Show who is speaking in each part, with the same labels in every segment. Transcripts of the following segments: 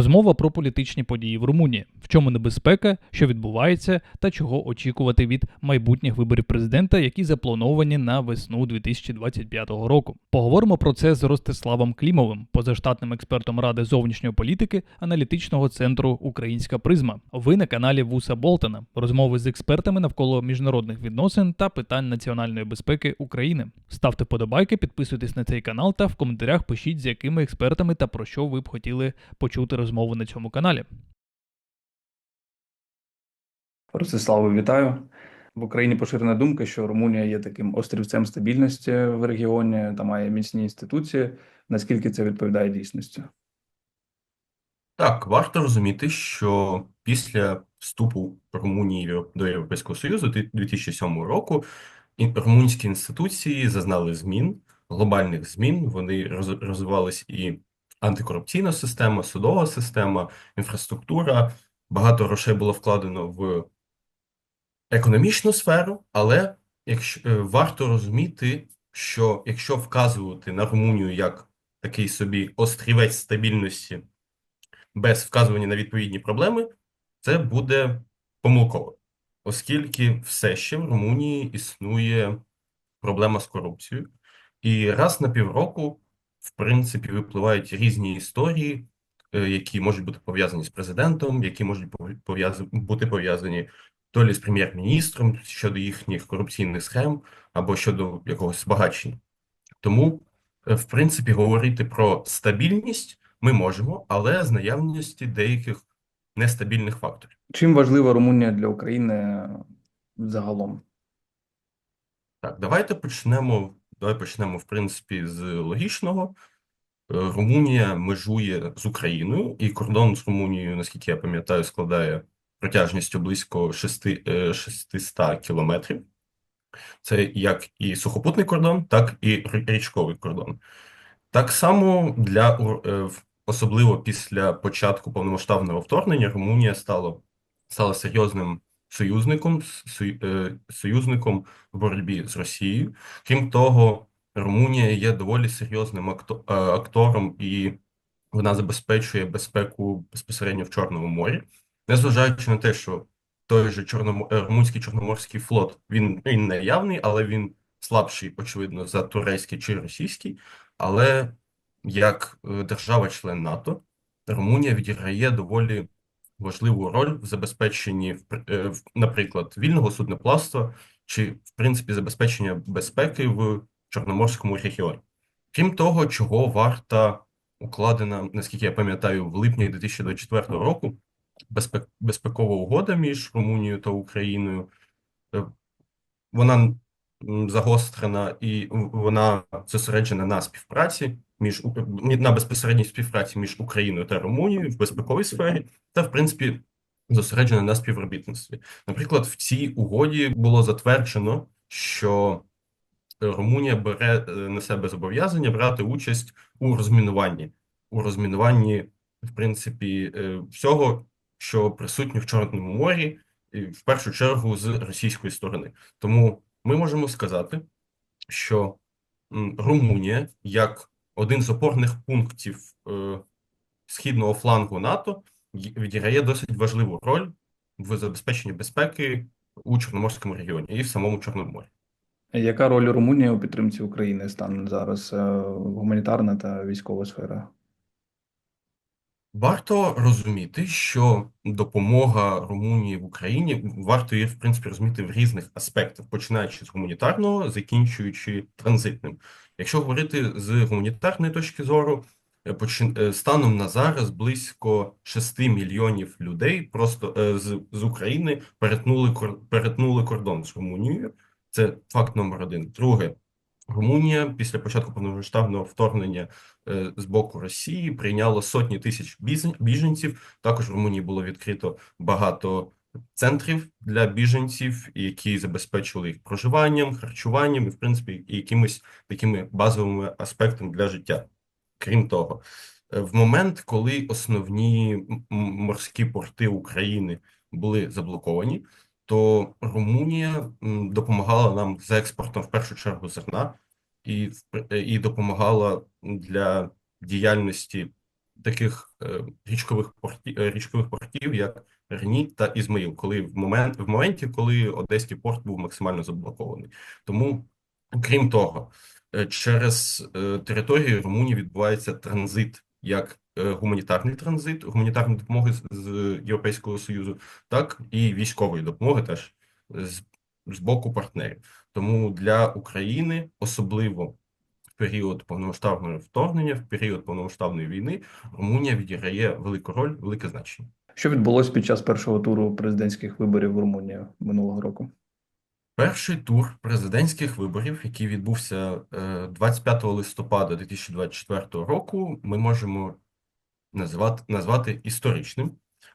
Speaker 1: Розмова про політичні події в Румунії, в чому небезпека, що відбувається, та чого очікувати від майбутніх виборів президента, які заплановані на весну 2025 року. Поговоримо про це з Ростиславом Клімовим, позаштатним експертом ради зовнішньої політики аналітичного центру Українська призма. Ви на каналі Вуса Болтона. Розмови з експертами навколо міжнародних відносин та питань національної безпеки України. Ставте подобайки, підписуйтесь на цей канал та в коментарях пишіть, з якими експертами та про що ви б хотіли почути розмову на цьому каналі.
Speaker 2: Ростиславе, вітаю. В Україні поширена думка, що Румунія є таким острівцем стабільності в регіоні та має міцні інституції. Наскільки це відповідає дійсності?
Speaker 3: Так, варто розуміти, що після вступу Румунії до Європейського Союзу 2007 року румунські інституції зазнали змін, глобальних змін. Вони розвивались і антикорупційна система, судова система, інфраструктура. Багато грошей було вкладено в економічну сферу, але якщо е, варто розуміти, що якщо вказувати на Румунію як такий собі острівець стабільності без вказування на відповідні проблеми, це буде помилково, оскільки все ще в Румунії існує проблема з корупцією, і раз на півроку, в принципі, випливають різні історії, е, які можуть бути пов'язані з президентом, які можуть бути пов'язані то лі з прем'єр-міністром щодо їхніх корупційних схем або щодо якогось збагачення. Тому, е, в принципі, говорити про стабільність ми можемо, але з наявності деяких нестабільних факторів.
Speaker 2: Чим важлива Румунія для України загалом?
Speaker 3: Так, давайте почнемо. Давай почнемо, в принципі, з логічного. Е, Румунія межує з Україною, і кордон з Румунією, наскільки я пам'ятаю, складає протяжністю близько 6, е, 600 кілометрів. Це як і сухопутний кордон, так і річковий кордон. Так само для е, особливо після початку повномасштабного вторгнення Румунія стала, стала серйозним союзником, сою- е, союзником в боротьбі з Росією. Крім того, Румунія є доволі серйозним е, актором, і вона забезпечує безпеку безпосередньо в Чорному морі, незважаючи на те, що той же Чорномо... е, Румунський Чорноморський флот він, він наявний, але він слабший, очевидно, за турецький чи російський. Але як е, держава-член НАТО, Румунія відіграє доволі важливу роль в забезпеченні, е, наприклад, вільного судноплавства чи, в принципі, забезпечення безпеки в Чорноморському регіоні. Крім того, чого варта укладена, наскільки я пам'ятаю, в липні 2024 року безпек... безпекова угода між Румунією та Україною. Е, Вона загострена і вона зосереджена на співпраці між на безпосередній співпраці між Україною та Румунією в безпековій сфері, та в принципі зосереджена на співробітництві. Наприклад, в цій угоді було затверджено, що Румунія бере е, на себе зобов'язання брати участь у розмінуванні, у розмінуванні, в принципі, е, всього, що присутнє в Чорному морі, в першу чергу з російської сторони. Тому ми можемо сказати, що Румунія, як один з опорних пунктів е, східного флангу НАТО, відіграє досить важливу роль в забезпеченні безпеки у Чорноморському регіоні і в самому Чорному морі.
Speaker 2: Яка роль Румунії у підтримці України стане зараз е, гуманітарна та військова сфера?
Speaker 3: Варто розуміти, що допомога Румунії в Україні варто її, в принципі, розуміти в різних аспектах, починаючи з гуманітарного, закінчуючи транзитним. Якщо говорити з гуманітарної точки зору, е, е, станом на зараз близько 6 мільйонів людей просто е, з, з України перетнули, перетнули кордон з Румунією. Це факт номер один. Друге, Румунія після початку повномасштабного вторгнення е, з боку Росії прийняло сотні тисяч біженців. Також в Румунії було відкрито багато центрів для біженців, які забезпечували їх проживанням, харчуванням і, в принципі, якимись такими базовими аспектами для життя. Крім того, е, в момент, коли основні морські порти України були заблоковані, то Румунія допомагала нам з експортом в першу чергу зерна і, в і допомагала для діяльності таких е, річкових портів, річкових портів, як Рені та Ізмаїл, коли в момент в моменті, коли Одеський порт був максимально заблокований. Тому, крім того, е, через е, територію Румунії відбувається транзит як е, гуманітарний транзит, гуманітарної допомоги з, Європейського Союзу, так і військової допомоги теж з, з боку партнерів. Тому для України, особливо в період повномасштабного вторгнення, в період повномасштабної війни, Румунія відіграє велику роль, велике значення.
Speaker 2: Що відбулося під час першого туру президентських виборів в Румунії минулого року?
Speaker 3: Перший тур президентських виборів, який відбувся е, 25 листопада 2024 року, ми можемо назвати, назвати історичним,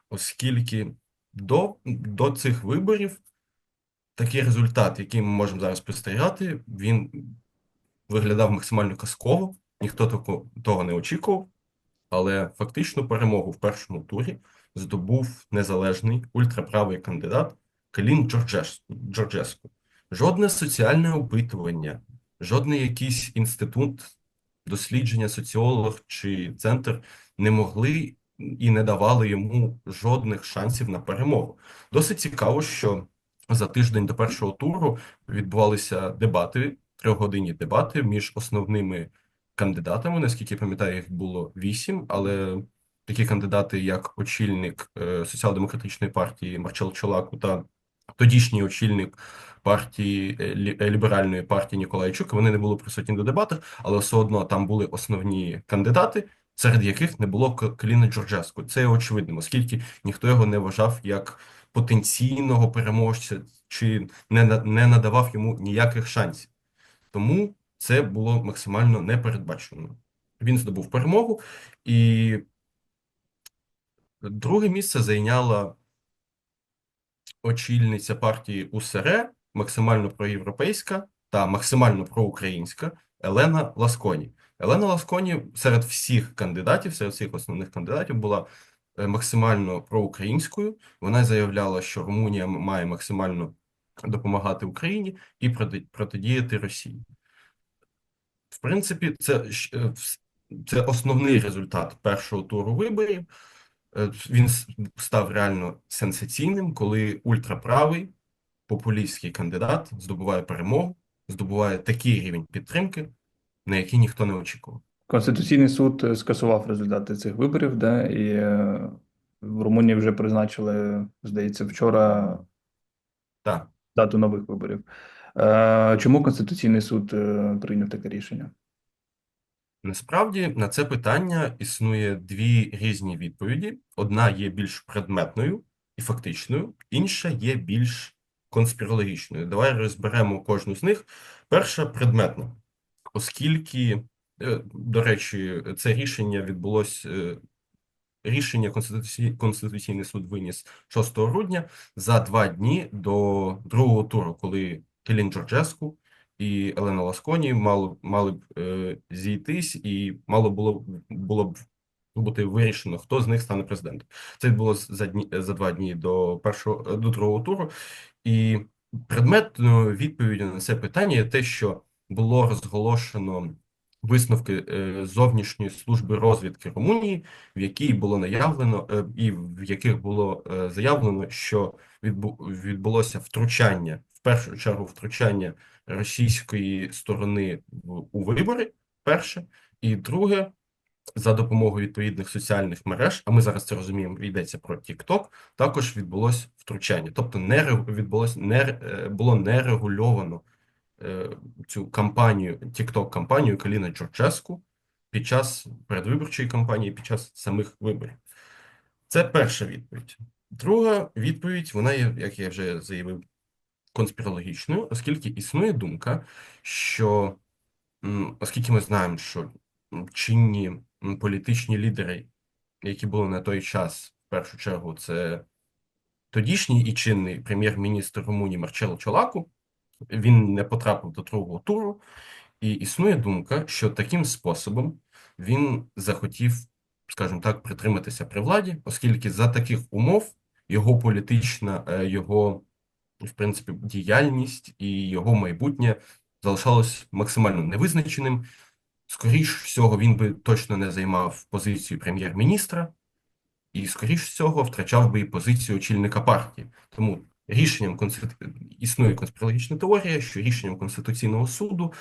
Speaker 3: оскільки до, до цих виборів такий результат, який ми можемо зараз спостерігати, він виглядав максимально казково, ніхто тако, того не очікував, але фактично перемогу в першому турі здобув незалежний ультраправий кандидат Калін Джорджеску. Жодне соціальне опитування, жодний якийсь інститут дослідження, соціолог чи центр не могли і не давали йому жодних шансів на перемогу. Досить цікаво, що за тиждень до першого туру відбувалися дебати, трьохгодинні дебати між основними кандидатами. Наскільки я пам'ятаю, їх було вісім, але такі кандидати, як очільник е, соціал-демократичної партії Марчел Чолаку та тодішній очільник партії е, е, ліберальної партії Ніколай Чук, вони не були присутні до дебатах, але все одно там були основні кандидати, серед яких не було Каліна Джорджеску. Це є очевидним, оскільки ніхто його не вважав як потенційного переможця чи не, не надавав йому ніяких шансів. Тому це було максимально непередбачено. Він здобув перемогу, і друге місце зайняла очільниця партії УСР, максимально проєвропейська та максимально проукраїнська Елена Ласконі. Елена Ласконі серед всіх кандидатів, серед всіх основних кандидатів, була е, максимально проукраїнською. Вона заявляла, що Румунія має максимально допомагати Україні і проти- протидіяти Росії. В принципі, це, е, це основний результат першого туру виборів. Е, Він став реально сенсаційним, коли ультраправий популістський кандидат здобуває перемогу, здобуває такий рівень підтримки, на який ніхто не очікував.
Speaker 2: Конституційний суд е, скасував результати цих виборів, да, і е, в Румунії вже призначили, здається, вчора
Speaker 3: Так,
Speaker 2: дату нових виборів. Чому Конституційний суд прийняв таке рішення?
Speaker 3: Насправді на це питання існує дві різні відповіді. Одна є більш предметною і фактичною, інша є більш конспірологічною. Давай розберемо кожну з них. Перша предметна, оскільки, е, до речі, це рішення відбулось. е, Рішення Конституцій... Конституційний суд виніс 6 грудня за два дні до другого туру, коли Келін Джорджеску і Елена Ласконі мали, мали б е, зійтись, і мало було, було б бути вирішено, хто з них стане президентом. Це відбулося за дні за два дні до першого до другого туру. І предметною відповіддю на це питання є те, що було розголошено висновки е, зовнішньої служби розвідки Румунії, в якій було наявлено е, і в яких було е, заявлено, що відбу відбулося втручання в першу чергу втручання російської сторони у вибори. Перше, і друге, за допомогою відповідних соціальних мереж, а ми зараз це розуміємо, йдеться про TikTok, також відбулось втручання. Тобто не відбулось не е, було нерегульовано е, цю кампанію, TikTok кампанію Каліна Джорджеску під час передвиборчої кампанії, під час самих виборів. Це перша відповідь. Друга відповідь, вона є, як я вже заявив, конспірологічною, оскільки існує думка, що оскільки ми знаємо, що чинні політичні лідери, які були на той час, в першу чергу, це тодішній і чинний прем'єр-міністр Румунії Марчело Чолаку, він не потрапив до другого туру, і існує думка, що таким способом він захотів, скажімо так, притриматися при владі, оскільки за таких умов його політична, е, його, в принципі, діяльність і його майбутнє залишалось максимально невизначеним. скоріш всього, він би точно не займав позицію прем'єр-міністра, і, скоріш всього, втрачав би і позицію очільника партії. Тому рішенням конститу... існує конспірологічна теорія, що рішенням Конституційного суду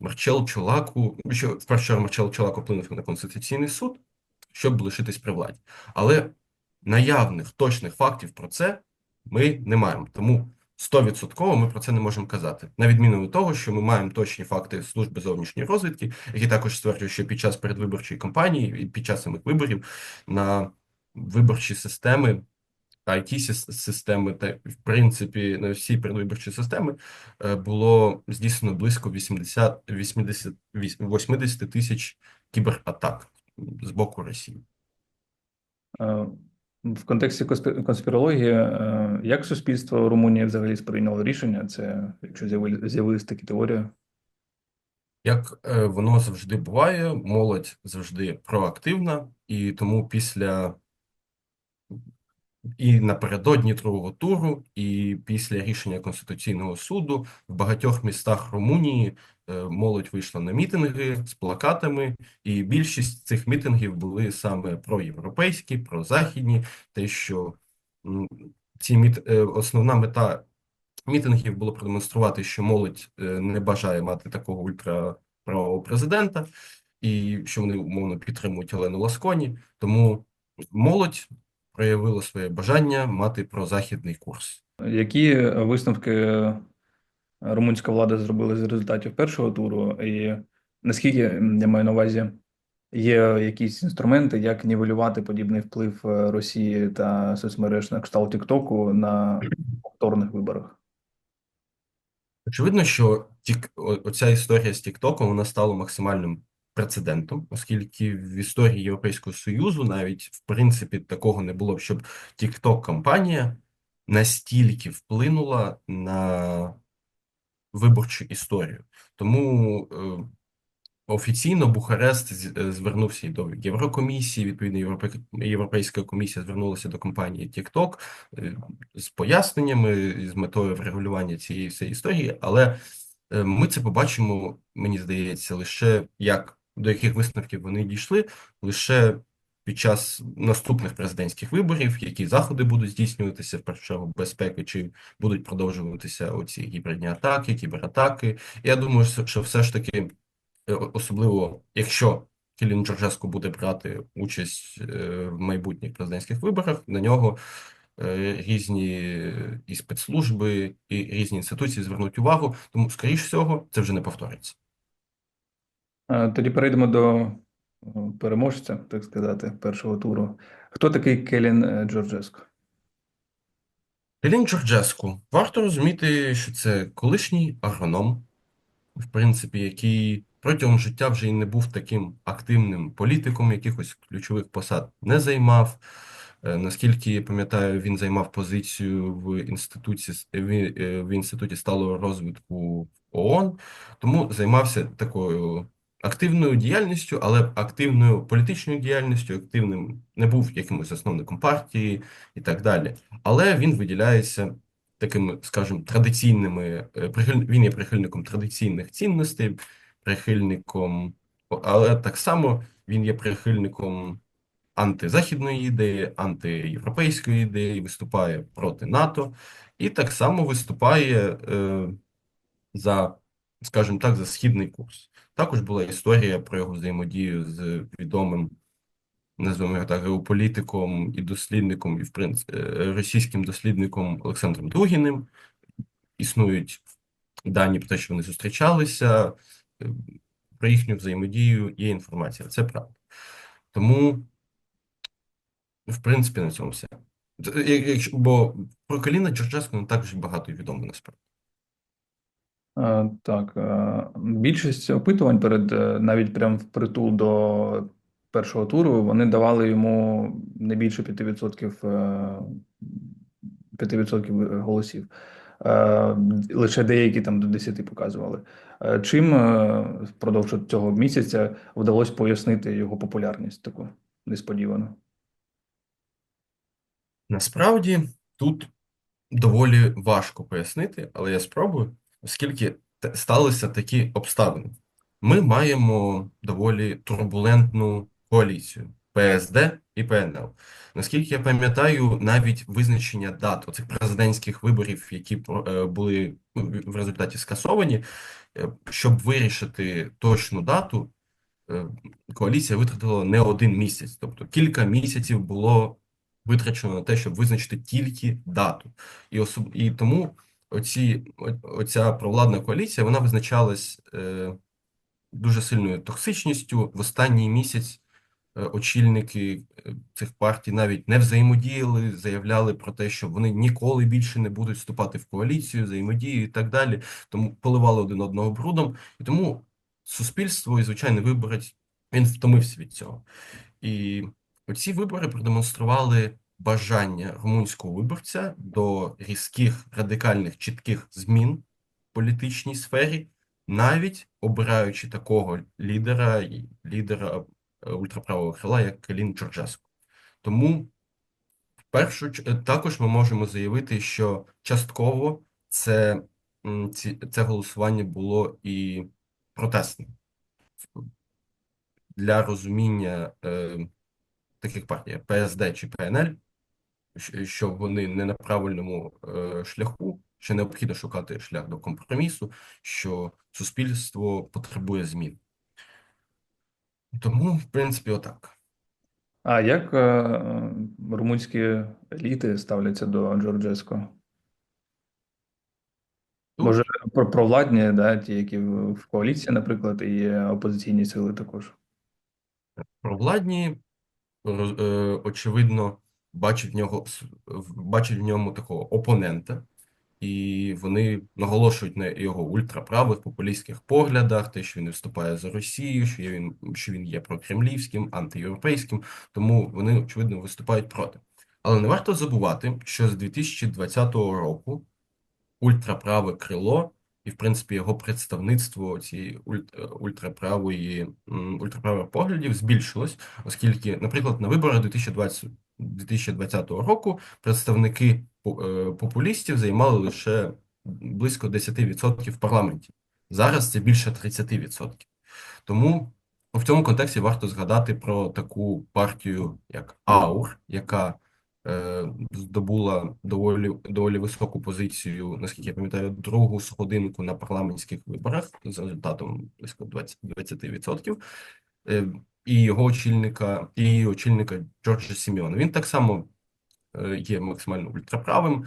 Speaker 3: Марчел Чолаку, що в Марчел Чолаку вплинув на Конституційний суд, щоб лишитись при владі. Але наявних точних фактів про це ми не маємо. Тому 100% ми про це не можемо казати. На відміну від того, що ми маємо точні факти служби зовнішньої розвідки, які також стверджують, що під час передвиборчої кампанії і під час самих виборів на виборчі системи, it системи та, в принципі, на всі передвиборчі системи е, було здійснено близько 80, 80, 80 тисяч кібератак з боку Росії.
Speaker 2: В контексті конспірології, е, як суспільство Румунії взагалі сприйняло рішення? Це якщо з'явили- з'явились такі теорії?
Speaker 3: Як е, воно завжди буває, молодь завжди проактивна, і тому після і напередодні другого туру, і після рішення Конституційного суду в багатьох містах Румунії молодь вийшла на мітинги з плакатами, і більшість цих мітингів були саме проєвропейські, прозахідні, те, що ці міт... е, основна мета мітингів було продемонструвати, що молодь е, не бажає мати такого ультраправого президента, і що вони умовно підтримують Олену Ласконі. Тому молодь проявила своє бажання мати прозахідний курс.
Speaker 2: Які висновки румунська влада зробила з результатів першого туру, і наскільки я маю на увазі, є якісь інструменти, як нівелювати подібний вплив е, Росії та соцмереж на кшталт Тіктоку на повторних виборах?
Speaker 3: Очевидно, що тік... оця історія з Тіктоком вона стала максимальним прецедентом, оскільки в історії Європейського Союзу навіть в принципі такого не було, щоб Тікток-кампанія настільки вплинула на виборчу історію. Тому е, офіційно Бухарест е, звернувся і до Єврокомісії, відповідно, Європе- Європейська комісія звернулася до компанії TikTok е, з поясненнями, з метою врегулювання цієї всієї історії, але ми це побачимо, мені здається, лише як до яких висновків вони дійшли, лише під час наступних президентських виборів, які заходи будуть здійснюватися в першу безпеки, чи будуть продовжуватися оці гібридні атаки, кібератаки. Я думаю, що- все ж таки, е, особливо якщо Кілін Джорджеску буде брати участь е, в майбутніх президентських виборах, на нього е, різні і спецслужби, і різні інституції звернуть увагу. Тому, скоріш всього, це вже не повториться.
Speaker 2: Тоді перейдемо до переможця, так сказати, першого туру. Хто такий Келін е, Джорджеско?
Speaker 3: Елін Джорджеску. Варто розуміти, що це колишній агроном, в принципі, який протягом життя вже і не був таким активним політиком, якихось ключових посад не займав. Е, Наскільки я пам'ятаю, він займав позицію в інституті е, в інституті сталого розвитку ООН, тому займався такою активною діяльністю, але активною політичною діяльністю, активним не був якимось засновником партії і так далі. Але він виділяється такими, скажімо, традиційними, е, він є прихильником традиційних цінностей, прихильником, але так само він є прихильником антизахідної ідеї, антиєвропейської ідеї, виступає проти НАТО і так само виступає е, за, скажімо так, за східний курс. Також була історія про його взаємодію з відомим, назвемо його так, геополітиком і дослідником, і в принципі російським дослідником Олександром Дугіним. Існують дані про те, що вони зустрічалися, е, про їхню взаємодію є інформація. Це правда. Тому, в принципі, на цьому все. Якщо- Бо про Каліна Джорджеску не так вже багато відомо насправді.
Speaker 2: Е, Так, е, більшість опитувань перед е, навіть прям впритул до першого туру вони давали йому не більше 5%, е, 5% голосів. Лише деякі там до 10 показували. Чим впродовж цього місяця вдалося пояснити його популярність таку несподівану?
Speaker 3: Насправді тут доволі важко пояснити, але я спробую, оскільки сталися такі обставини. ми маємо доволі турбулентну коаліцію ПСД і ПНЛ. Наскільки я пам'ятаю, навіть визначення дат оцих президентських виборів, які е, були ну, в в результаті скасовані, е, щоб вирішити точну дату, е, коаліція витратила не один місяць, тобто кілька місяців було витрачено на те, щоб визначити тільки дату. І, особ... і тому оці, оця провладна коаліція вона визначалась е, дуже сильною токсичністю. В останній місяць е, очільники е, цих партій навіть не взаємодіяли, заявляли про те, що вони ніколи більше не будуть вступати в коаліцію, взаємодію і так далі. Тому поливали один одного брудом. І тому суспільство і звичайний виборець він втомився від цього. І оці вибори продемонстрували бажання румунського виборця до різких, радикальних, чітких змін в політичній сфері, навіть обираючи такого лідера, лідера е, ультраправого крила, як Калін Джорджеску. Тому першу е, також ми можемо заявити, що частково це, це голосування було і протестним для розуміння е, таких партій, ПСД чи ПНЛ, що вони не на правильному е, шляху, що необхідно шукати шлях до компромісу, що суспільство потребує змін. Тому, в принципі, отак.
Speaker 2: А як е, румунські еліти ставляться до Джорджеско? Може, про- провладні, да, ті, які в коаліції, наприклад, і є опозиційні сили також.
Speaker 3: провладні, роз- е, очевидно, бачать в нього в- в ньому такого опонента, і вони наголошують на його ультраправих популістських поглядах, те, що він виступає за Росію, що він, що він є прокремлівським, антиєвропейським, тому вони, очевидно, виступають проти. Але не варто забувати, що з 2020 року ультраправе крило і, в принципі, його представництво цієї е, ультраправої ультраправих поглядів збільшилось, оскільки, наприклад, на виборах 2020, 2020 року представники е, популістів займали лише близько 10% в парламенті. Зараз це більше 30%. Тому в цьому контексті варто згадати про таку партію, як АУР, яка здобула доволі, доволі високу позицію, наскільки я пам'ятаю, другу сходинку на парламентських виборах з результатом близько 20, 20%. Е, і його очільника, і очільника Джорджа Сіміона. Він так само е, є максимально ультраправим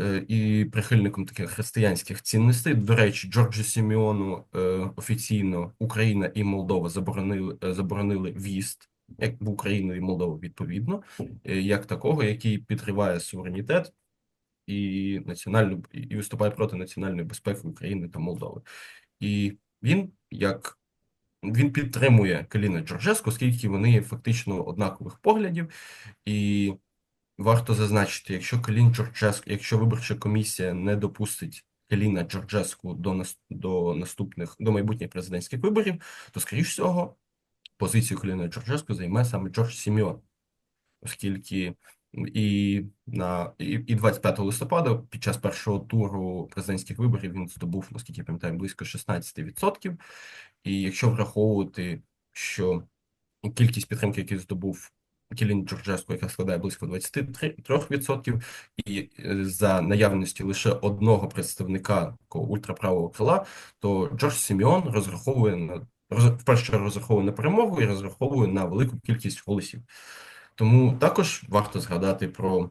Speaker 3: е, і прихильником таких християнських цінностей. До речі, Джорджу Сіміону е, офіційно Україна і Молдова заборонили, е, заборонили в'їзд як в Україну і Молдову відповідно, е, як такого, який підриває суверенітет і національну і виступає проти національної безпеки України та Молдови. І він як він підтримує Каліна Джорджеску, оскільки вони фактично однакових поглядів, і варто зазначити, якщо Калін Джорджеску, якщо виборча комісія не допустить Каліна Джорджеску до нас до наступних до майбутніх президентських виборів, то скоріш всього позицію Каліна Джорджеску займе саме Джордж Сіміон, оскільки і на і, і 25 листопада під час першого туру президентських виборів він здобув, наскільки я пам'ятаю, близько 16%. І якщо враховувати, що кількість підтримки, яку здобув Кілін Джорджеско, яка складає близько 23%, і е, за наявності лише одного представника ультраправого крила, то Джордж Сіміон розраховує на роз- вперше розраховує на перемогу і розраховує на велику кількість голосів. Тому також варто згадати про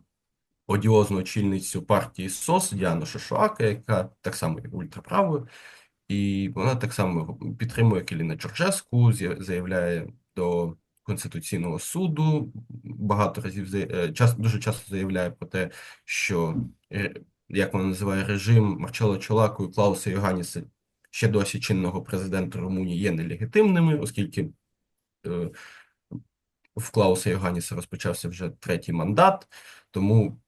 Speaker 3: одіозну очільницю партії СОС Діану Шишуака, яка так само є ультраправою, і вона так само підтримує Келіна Джорджеску, заявляє до Конституційного суду, багато разів е, час, дуже часто заявляє про те, що як вона називає режим Марчело Чолаку і Клауса Йоганіса, ще досі чинного президента Румунії, є нелегітимними, оскільки е, в Клауса Йоганіса розпочався вже третій мандат, тому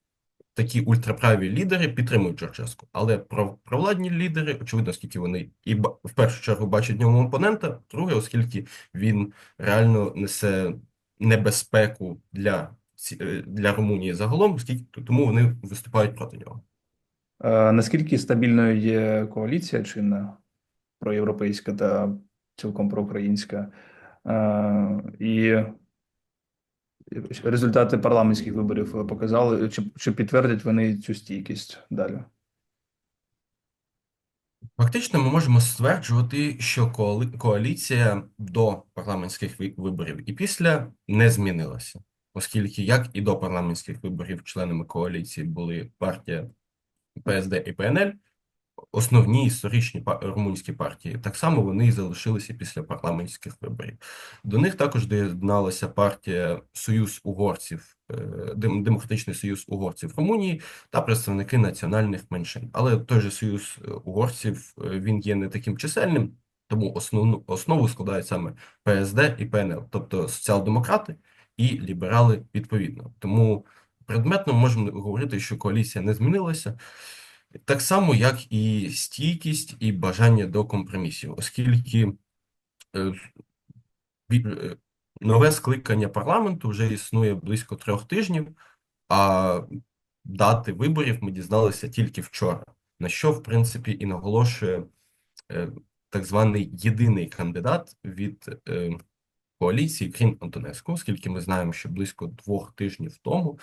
Speaker 3: такі ультраправі лідери підтримують Джорджеску. Але про провладні лідери, очевидно, оскільки вони і в першу чергу бачать в ньому опонента, друге, оскільки він реально несе небезпеку для, е, для Румунії загалом, оскільки тому вони виступають проти нього.
Speaker 2: Е, Наскільки стабільною є коаліція чинна проєвропейська та цілком проукраїнська. Е, І результати парламентських виборів показали, чи, підтвердять вони цю стійкість далі.
Speaker 3: Фактично, ми можемо стверджувати, що коаліція до парламентських виборів і після не змінилася, оскільки як і до парламентських виборів членами коаліції були партія ПСД і ПНЛ, основні історичні румунські партії, так само вони і залишилися після парламентських виборів. До них також доєдналася партія Союз угорців, е, Демократичний Союз угорців Румунії та представники національних меншин. Але той же Союз угорців е, він є не таким чисельним, тому основну основу складають саме ПСД і ПНЛ, тобто соціал-демократи і ліберали відповідно. Тому предметно можемо говорити, що коаліція не змінилася. Так само, як і стійкість і бажання до компромісів, оскільки е, е, нове скликання парламенту вже існує близько трьох тижнів, а дати виборів ми дізналися тільки вчора, на що, в принципі, і наголошує е, так званий єдиний кандидат від коаліції, крім Антонеску, оскільки ми знаємо, що близько двох тижнів тому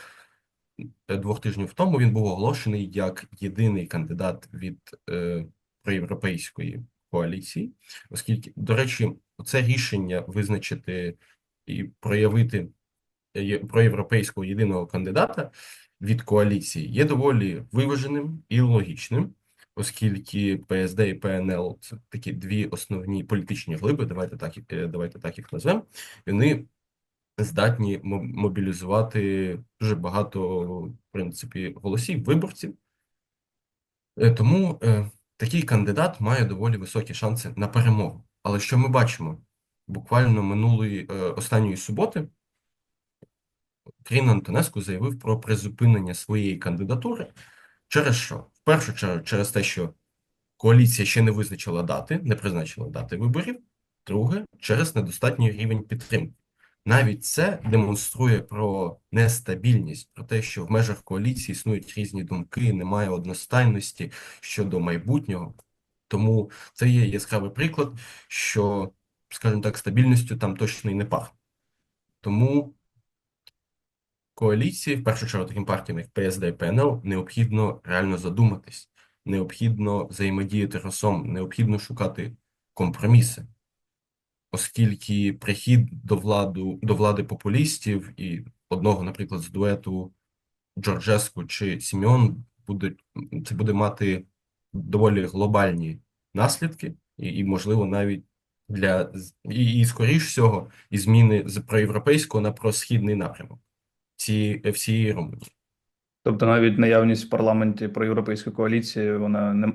Speaker 3: двох тижнів тому він був оголошений як єдиний кандидат від е, проєвропейської коаліції, оскільки, до речі, це рішення визначити і проявити е, проєвропейського єдиного кандидата від коаліції є доволі виваженим і логічним, оскільки ПСД і ПНЛ це такі дві основні політичні глиби, давайте так, е, давайте так їх назвемо, вони здатні мобілізувати дуже багато, в принципі, голосів виборців. Е, Тому е, такий кандидат має доволі високі шанси на перемогу. Але що ми бачимо? Буквально минулої е, останньої суботи Крін Антонеску заявив про призупинення своєї кандидатури. Через що? В першу чергу, через те, що коаліція ще не визначила дати, не призначила дати виборів. Друге, через недостатній рівень підтримки. Навіть це демонструє про нестабільність, про те, що в межах коаліції існують різні думки, немає одностайності щодо майбутнього. Тому це є яскравий приклад, що, скажімо так, стабільністю там точно і не пахне. Тому коаліції, в першу чергу таким партіям, як ПСД і ПНЛ, необхідно реально задуматись, необхідно взаємодіяти разом, необхідно шукати компроміси оскільки прихід до владу, до влади популістів і одного, наприклад, з дуету Джорджеску чи Сімеон буде, це буде мати доволі глобальні наслідки, і, і можливо, навіть для і, і скоріш всього, і зміни з проєвропейського на просхідний напрямок ці, всієї Румунії.
Speaker 2: Тобто навіть наявність в парламенті проєвропейської коаліції, вона не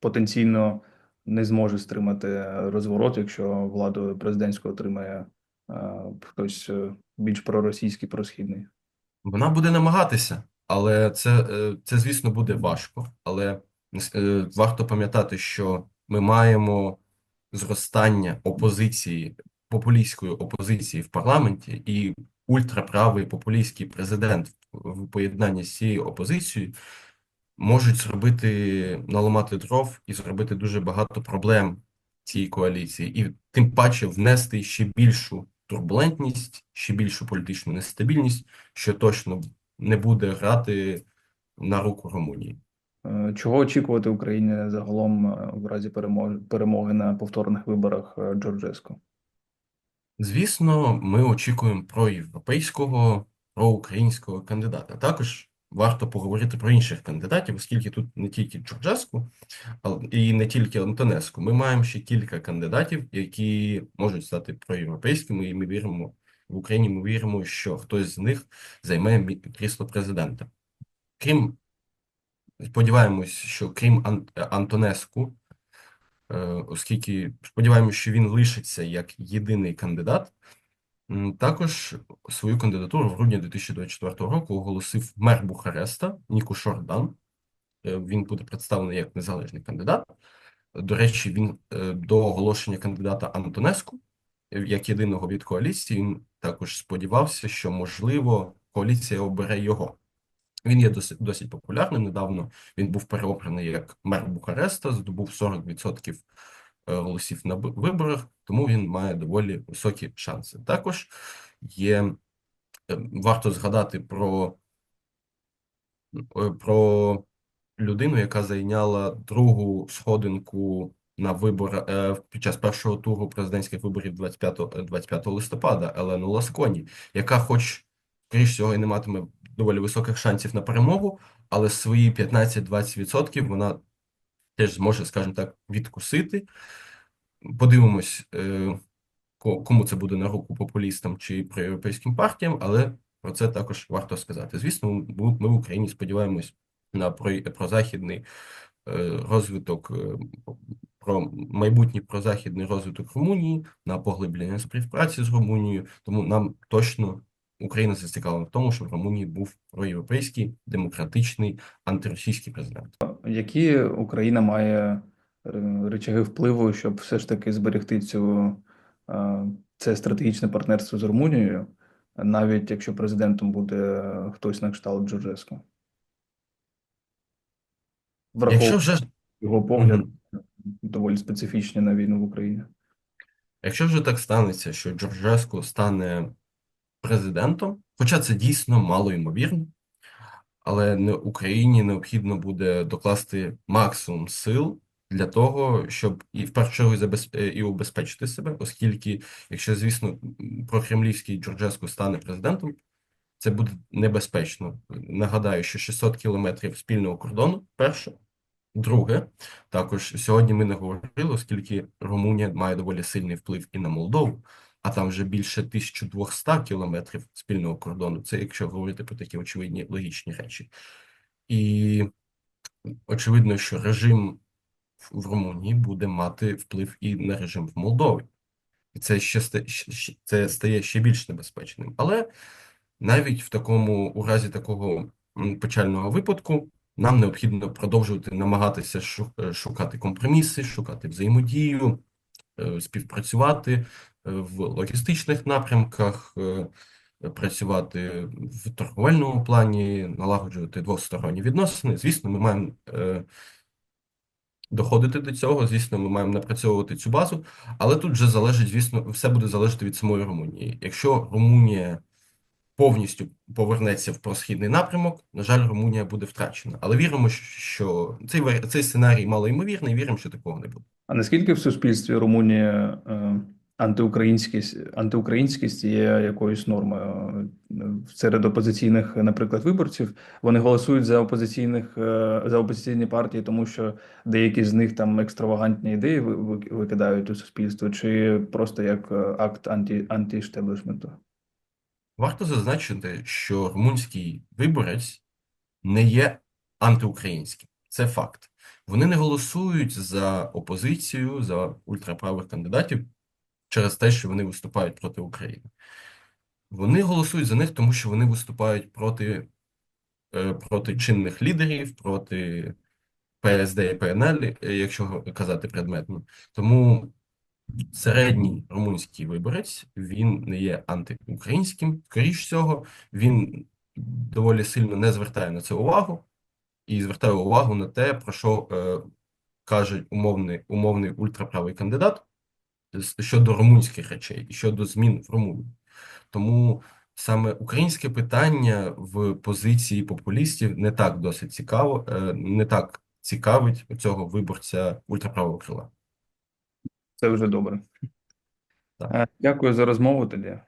Speaker 2: потенційно не зможе стримати розворот, якщо владу президентську отримає е, хтось е, більш проросійський, просхідний.
Speaker 3: Вона буде намагатися, але це, е, це звісно, буде важко. Але варто пам'ятати, що ми маємо зростання опозиції, популістської опозиції в парламенті, і ультраправий популістський президент в поєднанні з цією опозицією можуть зробити, наламати дров і зробити дуже багато проблем цій коаліції, і тим паче внести ще більшу турбулентність, ще більшу політичну нестабільність, що точно не буде грати на руку Румунії.
Speaker 2: Е, Чого очікувати Україні загалом е, в разі перемоги, перемоги на повторних виборах е, Джорджеску?
Speaker 3: Звісно, ми очікуємо проєвропейського, проукраїнського кандидата. Також варто поговорити про інших кандидатів, оскільки тут не тільки Чорджеску, але і не тільки Антонеску. Ми маємо ще кілька кандидатів, які можуть стати проєвропейськими, і ми віримо в Україні. Ми віримо, що хтось з них займе крісло президента. Крім, сподіваємось, що крім Ан- Антонеску, е, оскільки сподіваємося, що він лишиться як єдиний кандидат. Також свою кандидатуру в грудні 2024 року оголосив мер Бухареста Ніку Шордан. Е, Він буде представлений як незалежний кандидат. До речі, він е, до оголошення кандидата Антонеску е, як єдиного від коаліції, він також сподівався, що можливо коаліція обере його. Він є досить, досить популярним. Недавно він був переобраний як мер Бухареста, здобув 40% е, голосів на виборах, тому він має доволі високі шанси. Також є е, варто згадати про, е, про людину, яка зайняла другу сходинку на вибор е, під час першого туру президентських виборів 25, е, 25 листопада Елену Ласконі, яка, хоч скоріш всього, і не матиме доволі високих шансів на перемогу, але свої 15-20% вона теж зможе, скажімо так, відкусити. Подивимось, е, кому це буде на руку популістам чи проєвропейським партіям, але про це також варто сказати. Звісно, ми в Україні сподіваємось на про, прозахідний е, розвиток, е, про майбутній прозахідний розвиток Румунії, на поглиблення співпраці з Румунією. Тому нам точно Україна зацікавлена в тому, щоб в Румунії був проєвропейський, демократичний, антиросійський президент.
Speaker 2: Які Україна має е, рычаги впливу, щоб все ж таки зберегти цю, е, це стратегічне партнерство з Румунією, навіть якщо президентом буде хтось на кшталт Джорджеску?
Speaker 3: Якщо
Speaker 2: Враховуючи
Speaker 3: вже
Speaker 2: його погляд
Speaker 3: Мгм.
Speaker 2: доволі специфічний на війну в Україні.
Speaker 3: Якщо вже так станеться, що Джорджеску стане президентом, хоча це дійсно мало ймовірно, але не Україні необхідно буде докласти максимум сил для того, щоб і в першу чергу е, і убезпечити себе, оскільки, якщо, звісно, прокремлівський Джорджеску стане президентом, це буде небезпечно. Нагадаю, що 600 кілометрів спільного кордону, перше. Друге, також сьогодні ми не говорили, оскільки Румунія має доволі сильний вплив і на Молдову, а там вже більше 1200 кілометрів спільного кордону. Це якщо говорити про такі очевидні логічні речі. І очевидно, що режим в- Румунії буде мати вплив і на режим в Молдові. І це ще це стає ще більш небезпечним. Але навіть в такому, у разі такого печального випадку, нам необхідно продовжувати намагатися е, шукати компроміси, шукати взаємодію, е, співпрацювати в логістичних напрямках, е, працювати в торговельному плані, налагоджувати двосторонні відносини. Звісно, ми маємо е, доходити до цього. Звісно, ми маємо напрацьовувати цю базу, але тут вже залежить, звісно, все буде залежати від самої Румунії. Якщо Румунія повністю повернеться в просхідний напрямок, на жаль, Румунія буде втрачена. Але віримо, що цей цей сценарій малоймовірний, віримо, що такого не буде.
Speaker 2: А наскільки в суспільстві Румунія е, антиукраїнськість, антиукраїнськість є якоюсь нормою Е, серед опозиційних, наприклад, виборців? Вони голосують за опозиційних е, за опозиційні партії, тому що деякі з них там екстравагантні ідеї ви- ви- викидають у суспільство, чи просто як е, акт анті антиштеблішменту?
Speaker 3: Варто зазначити, що румунський виборець не є антиукраїнським. Це факт. Вони не голосують за опозицію, за ультраправих кандидатів через те, що вони виступають проти України. Вони голосують за них, тому що вони виступають проти, е, проти чинних лідерів, проти ПСД і ПНЛ, е, якщо казати предметно. Тому середній румунський виборець він не є антиукраїнським. Скоріш всього, він доволі сильно не звертає на це увагу і звертає увагу на те, про що е, каже умовний, умовний ультраправий кандидат щодо румунських речей і щодо змін в Румунії. Тому саме українське питання в позиції популістів не так досить цікаво, е, не так цікавить цього виборця ультраправого крила.
Speaker 2: Це вже добре.
Speaker 3: Так.
Speaker 2: Е, Дякую за розмову тоді.